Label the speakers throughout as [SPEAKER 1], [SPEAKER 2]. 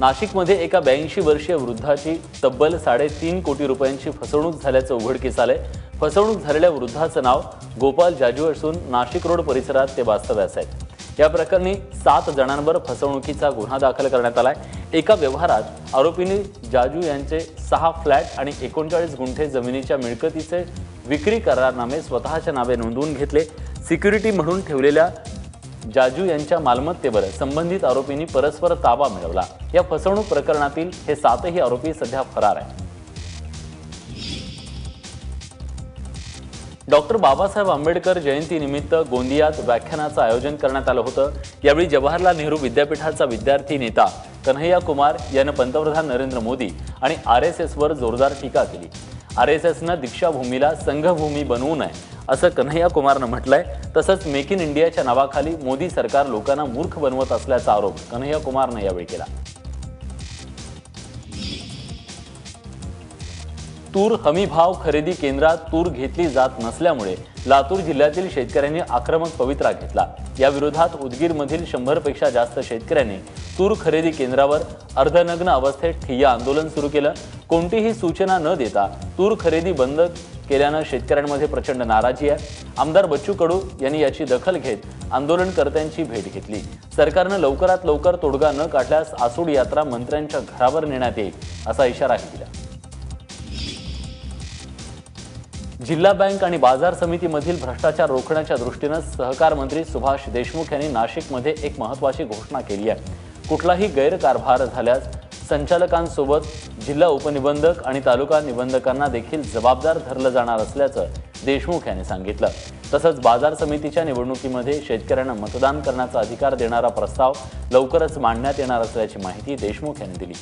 [SPEAKER 1] नाशिकमध्ये एका ब्याऐंशी वर्षीय वृद्धाची तब्बल साडेतीन कोटी रुपयांची फसवणूक झाल्याचं उघडकीस आलंय. फसवणूक झालेल्या वृद्धाचं नाव गोपाल जाजू असून नाशिक रोड परिसरात ते वास्तव्यास आहेत. या प्रकरणी सात जणांवर फसवणुकीचा गुन्हा दाखल करण्यात आलाय. एका व्यवहारात आरोपींनी जाजू यांचे सहा फ्लॅट आणि एकोणचाळीस गुंठे जमिनीच्या मिळकतीचे विक्री करारनामे स्वतःच्या नावे नोंदवून घेतले. सिक्युरिटी म्हणून ठेवलेल्या जाजू यांच्या मालमत्तेवर संबंधित आरोपींनी परस्पर ताबा मिळवला. या फसवणूक प्रकरणातील हे सातही आरोपी सध्या फरार आहेत. डॉक्टर बाबासाहेब आंबेडकर जयंतीनिमित्त गोंदियात व्याख्यानाचं आयोजन करण्यात आलं होतं. यावेळी जवाहरलाल नेहरू विद्यापीठाचा विद्यार्थी नेता कन्हैया कुमार यानं पंतप्रधान नरेंद्र मोदी आणि आर एस एसवर जोरदार टीका केली. आर एस एसनं दीक्षाभूमीला संघभूमी बनवू नये. असं कन्हैया कुमारनं म्हटलंय. तसंच मेक इन इंडियाच्या नावाखाली मोदी सरकार लोकांना मूर्ख बनवत असल्याचा आरोप कन्हैया कुमारनं यावेळी केला. तूर हमी भाव खरेदी केंद्रात तूर घेतली जात नसल्यामुळे लातूर जिल्ह्यातील शेतकऱ्यांनी आक्रमक पवित्रा घेतला. या विरोधात उदगीरमधील शंभरपेक्षा जास्त शेतकऱ्यांनी तूर खरेदी केंद्रावर अर्धनग्न अवस्थेत ठिय्या आंदोलन सुरू केलं. कोणतीही सूचना न देता तूर खरेदी बंद केल्यानं शेतकऱ्यांमध्ये प्रचंड नाराजी आहे. आमदार बच्चू कडू यांनी याची दखल घेत आंदोलनकर्त्यांची भेट घेतली. सरकारनं लवकरात लवकर तोडगा न काढल्यास आसूड यात्रा मंत्र्यांच्या घरावर नेण्यात येईल असा इशाराही दिला. जिल्हा बँक आणि बाजार समितीमधील भ्रष्टाचार रोखण्याच्या दृष्टीनं सहकार मंत्री सुभाष देशमुख यांनी नाशिकमध्ये एक महत्वाची घोषणा केली आहे. कुठलाही गैरकारभार झाल्यास संचालकांसोबत जिल्हा उपनिबंधक आणि तालुका निबंधकांना देखील जबाबदार धरलं जाणार असल्याचं देशमुख यांनी सांगितलं. तसंच बाजार समितीच्या निवडणुकीमध्ये शेतकऱ्यांना मतदान करण्याचा अधिकार देणारा प्रस्ताव लवकरच मांडण्यात येणार असल्याची माहिती देशमुख यांनी दिली.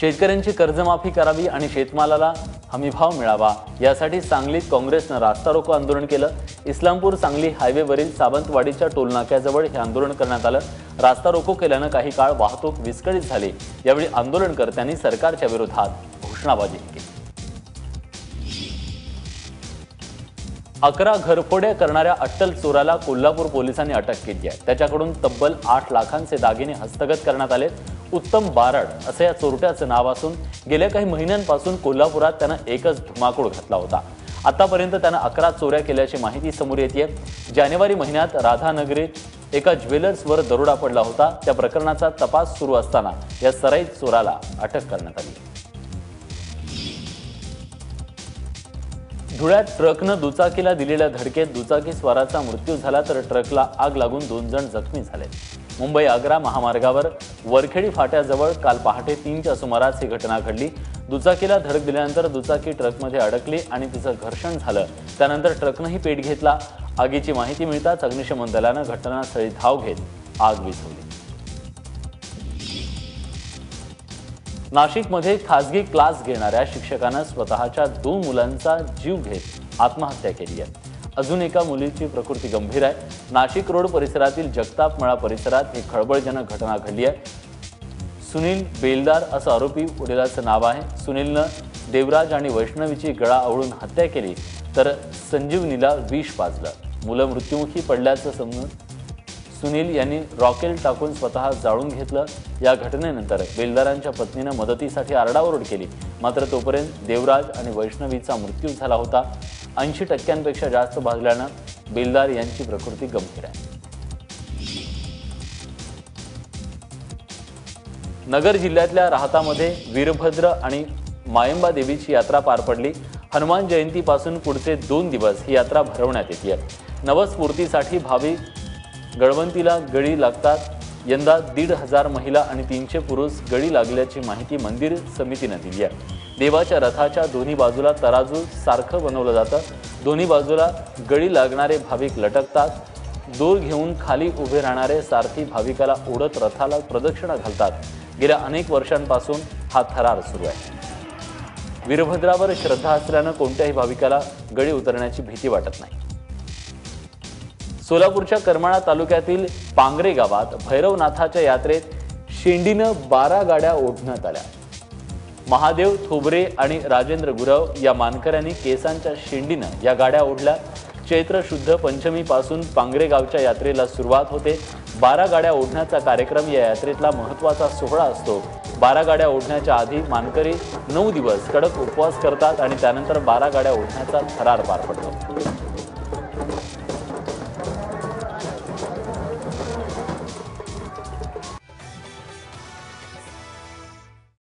[SPEAKER 1] शेतकऱ्यांची कर्जमाफी करावी आणि शेतमालाला हमीभाव मिळावा यासाठी सांगलीत काँग्रेसनं रास्ता रोको आंदोलन केलं. इस्लामपूर सांगली हायवेवरील सावंतवाडीच्या टोलनाक्याजवळ हे आंदोलन करण्यात आलं. रास्ता रोको केल्यानं काही काळ वाहतूक विस्कळीत झाली. यावेळी आंदोलनकर्त्यांनी सरकारच्या विरोधात घोषणाबाजी केली. अकरा घरफोड्या करणाऱ्या अट्टल चोराला कोल्हापूर पोलिसांनी अटक केली आहे. त्याच्याकडून तब्बल आठ लाखांचे दागिने हस्तगत करण्यात आले उत्तम बारड असं या चोरट्याचं नाव असून गेल्या काही महिन्यांपासून कोल्हापुरात त्यानं एकच धुमाकूळ घातला होता. आतापर्यंत त्यानं अकरा चोऱ्या केल्याची माहिती समोर येते जानेवारी महिन्यात राधानगरीत एका ज्वेलर्सवर दरोडा पडला होता. त्या प्रकरणाचा तपास सुरू असताना या सराईत चोराला अटक करण्यात आली. धुळ्यात ट्रकनं दुचाकीला दिलेल्या धडकेत दुचाकी स्वाराचा मृत्यू झाला तर ट्रकला आग लागून दोन जण जखमी झाले मुंबई आग्रा महामार्गावर वरखेडी फाट्याजवळ काल पहाटे तीनच्या सुमारास ही घटना घडली. दुचाकीला धडक दिल्यानंतर दुचाकी ट्रकमध्ये अडकली आणि तिचं घर्षण झालं. त्यानंतर ट्रकनंही पेट घेतला. आगीची माहिती मिळताच अग्निशमन दलानं घटनास्थळी धाव घेत आग विझवली. नाशिकमध्ये खासगी क्लास घेणाऱ्या शिक्षकानं स्वतःच्या दोन मुलांचा जीव घेत आत्महत्या केली आहे. अजून एका मुलीची प्रकृती गंभीर आहे. नाशिक रोड परिसरातील जगताप मळा परिसरात ही खळबळजनक घटना घडली आहे. सुनील बेलदार असं आरोपी वडिलाचं नाव आहे. सुनीलनं देवराज आणि वैष्णवीची गळा आवळून हत्या केली तर संजीवनीला विष पाजलं. मुलं मृत्युमुखी पडल्याचं समजून सुनील यांनी रॉकेल टाकून स्वतः जाळून घेतलं. या घटनेनंतर बेलदारांच्या पत्नीनं मदतीसाठी आरडाओरड केली. मात्र तोपर्यंत देवराज आणि वैष्णवीचा मृत्यू झाला होता. ऐंशी टक्क्यांपेक्षा जास्त भाजल्यानं बेलदार यांची प्रकृती गंभीर आहे. नगर जिल्ह्यातल्या राहतामध्ये वीरभद्र आणि मायंबा देवीची यात्रा पार पडली. हनुमान जयंतीपासून पुढचे दोन दिवस ही यात्रा भरवण्यात येते नवस्फूर्तीसाठी भाविक गळवंतीला गळी लागतात. यंदा दीड हजार महिला आणि तीनशे पुरुष गळी लागल्याची माहिती मंदिर समितीनं दिली आहे. देवाच्या रथाच्या दोन्ही बाजूला तराजू सारखं बनवलं जातं. दोन्ही बाजूला गळी लागणारे भाविक लटकतात. दूर घेऊन खाली उभे राहणारे सारथी भाविकाला ओढत रथाला प्रदक्षिणा घालतात. गेल्या अनेक वर्षांपासून हा थरार सुरू आहे. वीरभद्रावर श्रद्धा असल्यानं कोणत्याही भाविकाला गळी उतरण्याची भीती वाटत नाही. सोलापूरच्या करमाळा तालुक्यातील पांगरे गावात भैरवनाथाच्या यात्रेत शेंडीनं बारा गाड्या ओढण्यात आल्या. महादेव थोबरे आणि राजेंद्र गुरव या मानकऱ्यांनी केसांच्या शेंडीनं या गाड्या ओढल्या. चैत्र शुद्ध पंचमीपासून पांगरे गावच्या यात्रेला सुरुवात होते. बारा गाड्या ओढण्याचा कार्यक्रम या यात्रेतला महत्त्वाचा सोहळा असतो. बारा गाड्या ओढण्याच्या आधी मानकरी नऊ दिवस कडक उपवास करतात आणि त्यानंतर बारा गाड्या ओढण्याचा थरार पार पडतो.